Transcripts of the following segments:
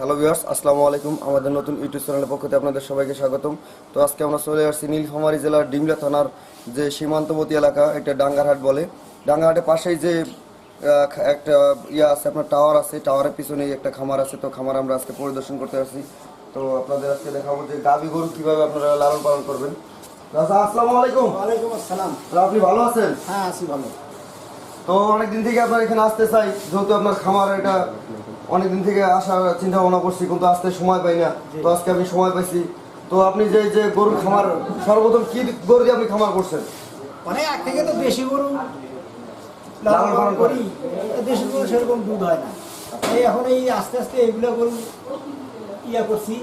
Hello viewers আসসালামু আলাইকুম। আমাদের নতুন ইউটিউব চ্যানেলের পক্ষ থেকে আপনাদের সবাইকে স্বাগতম। তো আজকে আমরা চলে আসছি নীলফামারী জেলার ডিমলা থানার যে সীমান্তবর্তী এলাকা এটা ডাঙ্গারহাট বলে। ডাঙ্গারহাটের পাশেই যে একটা ইয়ে আছে আপনার টাওয়ার আছে টাওয়ারের পিছনেই একটা খামার আছে। তো খামার আমরা আজকে পরিদর্শন করতে আসছি। তো আপনাদের আজকে দেখাবো যে গাভী গরু কীভাবে আপনারা লালন পালন করবেন। দাদা আসসালামু আলাইকুম। ওয়ালাইকুম আসসালাম। তো আপনি ভালো আছেন? হ্যাঁ আছি ভালো। তো অনেকদিন থেকে আপনার এখানে আসতে চাই যেহেতু আপনার খামার এটা অনেকদিন থেকে আসার চিন্তা ভাবনা করছি কিন্তু আসতে সময় পাই না। তো আজকে আমি সময় পাইছি। তো আপনি যে যে গরুর খামার সর্বপ্রথম কি গরু দিয়ে আপনি খামার করছেন? মানে এক থেকে তো দেশি গরু লালন পালন করি। দেশি গরু সেরকম দুধ হয় না। এই এখন এই আস্তে আস্তে এগুলো গরু ইয়া করছি।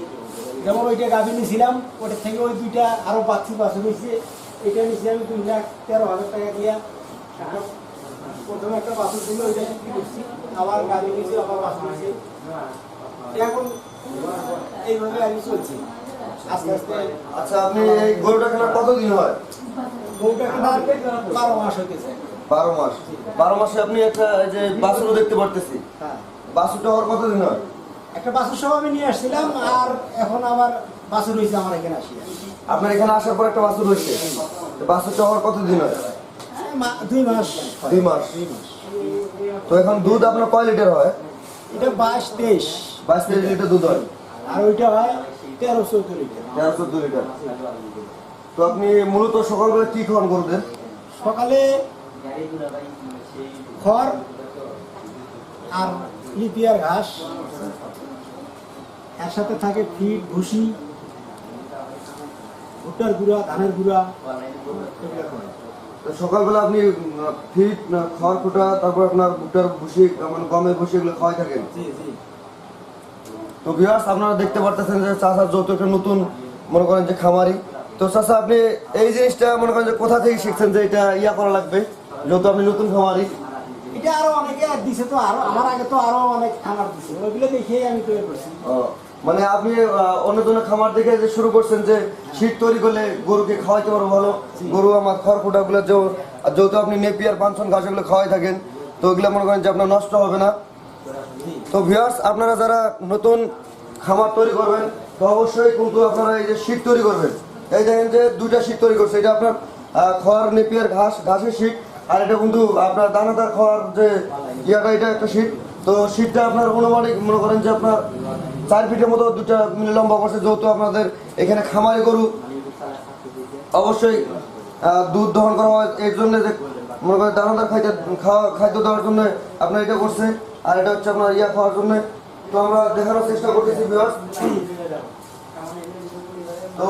যেমন ওইটা গাভী নিয়েছিলাম ওটার থেকে ওই দুইটা আরও বাচ্চি বাছুর হয়েছে। এটা নিয়েছি আমি দুই লাখ তেরো হাজার টাকা দিয়া। প্রথমে একটা ছিল ওইটা বিক্রি করছি। আবার গাভী নিয়েছি আবার বাছুর নিয়েছি। এখন এইভাবে আমি চলছি। আস্তে আস্তে আচ্ছা আপনি এই গরুটা কেনার কতদিন হয়? গরুটা কেনার বারো মাস হইতেছে বারো মাস। বারো মাসে আপনি একটা যে দেখতে পারতেছি। হ্যাঁ। বাছুরটা হওয়ার কতদিন হয়? একটা বাছুর সহ আমি নিয়ে আসছিলাম আর এখন আমার বাছুর হয়েছে আমার এখানে আসিয়া। আপনার এখানে আসার পর একটা বাছুর হয়েছে। তো বাছুরটা হওয়ার কতদিন হয়? দুই মাস। দুই মাস। তো এখন দুধ আপনার কয় লিটার হয়? এটা বাইশ তেইশ। বাইশ তেইশ লিটার দুধ হয়। আর ওইটা হয় তেরো চৌদ্দ লিটার। তেরো চোদ্দ লিটার। তো আপনি মূলত সকালবেলা কি খাওয়ান করবেন সকালে খড় আর লিপিয়ার ঘাস। এর সাথে থাকে ফিট ভুসি ভুট্টার গুঁড়া ধানের গুঁড়া এগুলো সকালবেলা আপনি ফিট খড় কুটা তারপর আপনার ভুট্টার ভুসি মানে গমের ভুসি এগুলো খাওয়াই থাকেন? জি জি। তো ভিউয়ার্স আপনারা দেখতে পারতেছেন যে চাষার যত একটা নতুন মনে করেন যে খামারি। তো চাষা আপনি এই জিনিসটা মনে করেন যে কোথা থেকে শিখছেন যে এটা ইয়া করা লাগবে? যেহেতু আপনি নতুন খামারি। এটা আরও অনেকে দিছে তো আরও আমার আগে তো আরও অনেক খামার দিছে। ওইগুলো দেখেই আমি তৈরি করছি। মানে আপনি অন্য জনের খামার দেখে যে শুরু করছেন যে শীত তৈরি করলে গরুকে খাওয়াইতে পারব ভালো। গরু আমার খড় কুটাগুলো যেহেতু আপনি নেপিয়ার পাঁচন ঘাস এগুলো খাওয়াই থাকেন, তো ওইগুলো মনে করেন যে আপনার নষ্ট হবে না। তো ভিউয়ার্স আপনারা যারা নতুন খামার তৈরি করবেন, তো অবশ্যই কিন্তু আপনারা এই যে শীত তৈরি করবেন। এই দেখেন যে দুইটা শীত তৈরি করছে এটা আপনার খড়, নেপিয়ার ঘাস, ঘাসের শীত, আর এটা কিন্তু আপনার দানাদার খড় যে ইয়াটা, এটা একটা শীত। তো শীতটা আপনার অনুমানিক মনে করেন যে আপনার চার ফিটের মতো দুটা লম্বা করছে যেহেতু আপনাদের এখানে খামারি গরু অবশ্যই দুধ দহন করা হয়, এর জন্য যে মনে করেন দানাদার খাইতে, খাওয়া, খাদ্য দেওয়ার জন্য আপনার এটা করছে, আর এটা হচ্ছে আপনার ইয়া খাওয়ার জন্য। তো আমরা দেখানোর চেষ্টা করতেছি, viewers। তো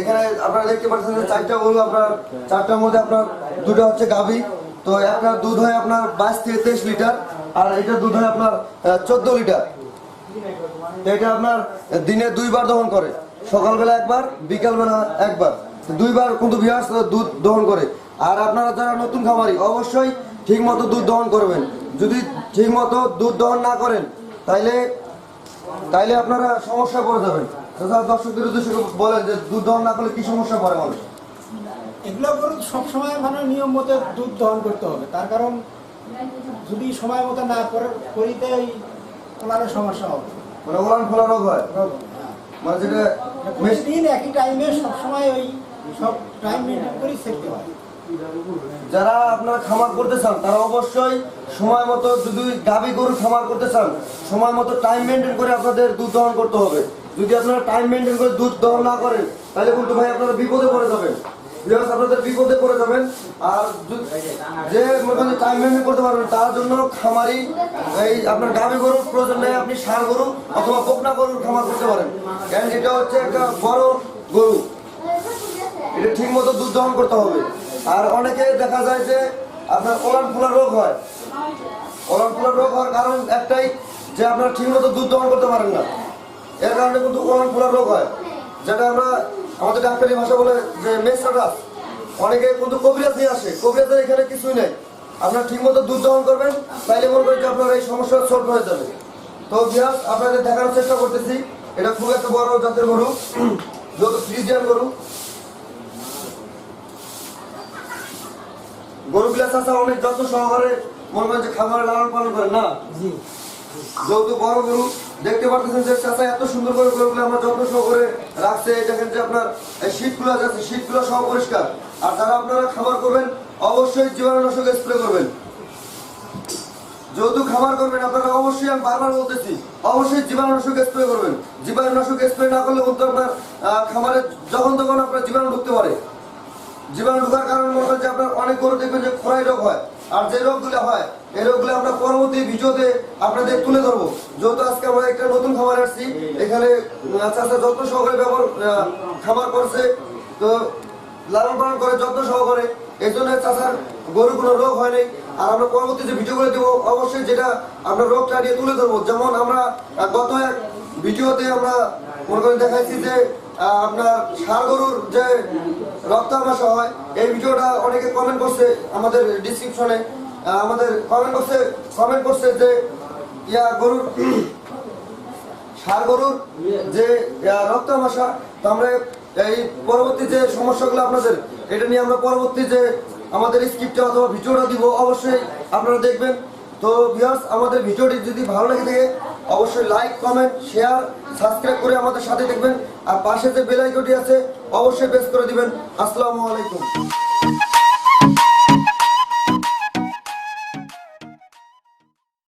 এখানে আপনারা দেখতে পাচ্ছেন যে চারটা গরু, আপনার চারটার মধ্যে আপনার দুটো হচ্ছে গাভী। তো একটা দুধ হয় আপনার বাইশ থেকে তেইশ লিটার, আর এটা দুধ হয় আপনার চোদ্দ লিটার। এটা আপনার দিনে দুইবার দহন করে। সকালবেলা একবার, বিকালবেলা একবার। দুইবার কিন্তু বিহার দুধ দহন করে। আর আপনারা যারা নতুন খামারি, অবশ্যই ঠিক মতো দুধ দহন করবেন। যদি ঠিক মতো দুধ দহন না করেন, তাইলে তাইলে আপনারা সমস্যা পড়ে যাবেন। তাছাড়া দর্শকদের উদ্দেশ্যে বলেন যে দুধ দহন না করলে কি সমস্যা পড়ে মানুষ? এগুলো গরু সবসময় মানে নিয়ম মতো দুধ দহন করতে হবে। তার কারণ, যদি সময় মতো না করে করিতে সমস্যা হবে। মানে ওলান রোগ হয়? হ্যাঁ। মানে যেটা প্রতিদিন একই টাইমে সবসময় ওই সব টাইম মেনটেন করেই থাকতে হয়। যারা আপনারা খামার করতে চান তারা অবশ্যই সময় মতো যদি দাবি গরু খামার করতে চান সময় মতো টাইম মেনটেন করে আপনাদের দুধ দহন করতে হবে। যদি আপনারা টাইম মেনটেন করে দুধ দহন না করেন তাহলে কিন্তু ভাই আপনারা বিপদে পড়ে যাবেন। বিকজ আপনাদের বিপদে পড়ে যাবেন। আর যে মনে টাইম মেনটেন করতে পারবেন, তার জন্য খামারি, এই আপনার গাবি গরুর প্রয়োজন নেই, আপনি ষাঁড় গরু অথবা কোকনা গরুর খামার করতে পারেন। কারণ এটা হচ্ছে একটা বড় গরু। এটা ঠিক মতো দুধ দহন করতে হবে। আর অনেকে দেখা যায় যে আপনার ওলান ফোলা রোগ হয়। ওলান ফোলা রোগ হওয়ার কারণ একটাই, যে আপনার ঠিক মতো দুধ দহন করতে পারেন না। এর কারণে কিন্তু ওলান ফোলা রোগ হয়। যেটা আমরা আমাদের ডাক্তারি ভাষা বলে যে মেসরাস অনেকে কিন্তু কবিরাজ নিয়ে আসে। কবিরাজের এখানে কিছুই নেই। আপনারা ঠিক মতো দুধ দহন করবেন, তাইলে মনে করেন যে আপনার এই সমস্যা সলভ হয়ে যাবে। তো বিয়াস আপনাদের দেখানোর চেষ্টা করতেছি। এটা খুব একটা বড় জাতের গরু, যত ফ্রিজিয়ান গরু। গরু গরুগুলা চাষা অনেক যত্ন সহকারে মনে করেন যে খামারে লালন পালন করে না? যেহেতু বড় গরু, দেখতে পাচ্ছেন যে চাচা এত সুন্দর করে গরুগুলো আমরা যত্ন সহকারে রাখছে। দেখেন যে আপনার শীতগুলো আছে শীতগুলো সহ পরিষ্কার। আর যারা আপনারা খাবার করবেন, অবশ্যই জীবাণুনাশক স্প্রে করবেন। যেহেতু খাবার করবেন, আপনারা অবশ্যই আমি বারবার বলতেছি, অবশ্যই জীবাণুনাশক স্প্রে করবেন। জীবাণুনাশক স্প্রে না করলে কিন্তু আপনার খামারে যখন তখন আপনার জীবাণু ঢুকতে পারে। জীবাণু ঢোকার কারণে মনে হয় যে আপনার অনেক গরু দেখবেন যে খোড়াই রোগ হয়। আর যে রোগগুলো হয় এই রোগগুলো আমরা পরবর্তী ভিডিওতে আপনাদের তুলে ধরবো। যেহেতু আজকে আমরা একটা নতুন খামার আসছি এখানে আহ, চাষা যত্ন সহকারে ব্যবহার খাবার করছে। তো লালন পালন করে যত্ন সহকারে এই জন্য চাষার গরু কোনো রোগ হয় নাই আর আমরা পরবর্তী যে ভিডিওগুলো দেবো অবশ্যই যেটা আমরা রোগটা নিয়ে তুলে ধরবো। যেমন আমরা গত এক ভিডিওতে আমরা মনে করেন দেখাইছি যে আপনার ষাড় গরুর যে রক্তামাশা হয় এই ভিডিওটা অনেকে কমেন্ট করছে আমাদের ডিসক্রিপশনে আমাদের কমেন্ট করছে কমেন্ট করছে যে ইয়া গরুর ষাড় গরুর যে আহ, রক্তামাশা তো আমরা এই পরবর্তী যে সমস্যাগুলো আপনাদের এটা নিয়ে আমরা পরবর্তী যে আমাদের স্ক্রিপ্টটা অথবা ভিডিওটা দিব অবশ্যই আপনারা দেখবেন। তো ভিউয়ার্স আমাদের ভিডিওটি যদি ভালো লাগে থাকে, অবশ্যই লাইক কমেন্ট শেয়ার সাবস্ক্রাইব করে আমাদের সাথে দেখবেন। আর পাশে যে বেল আইকনটি আছে, অবশ্যই প্রেস করে দিবেন। আসসালামু আলাইকুম।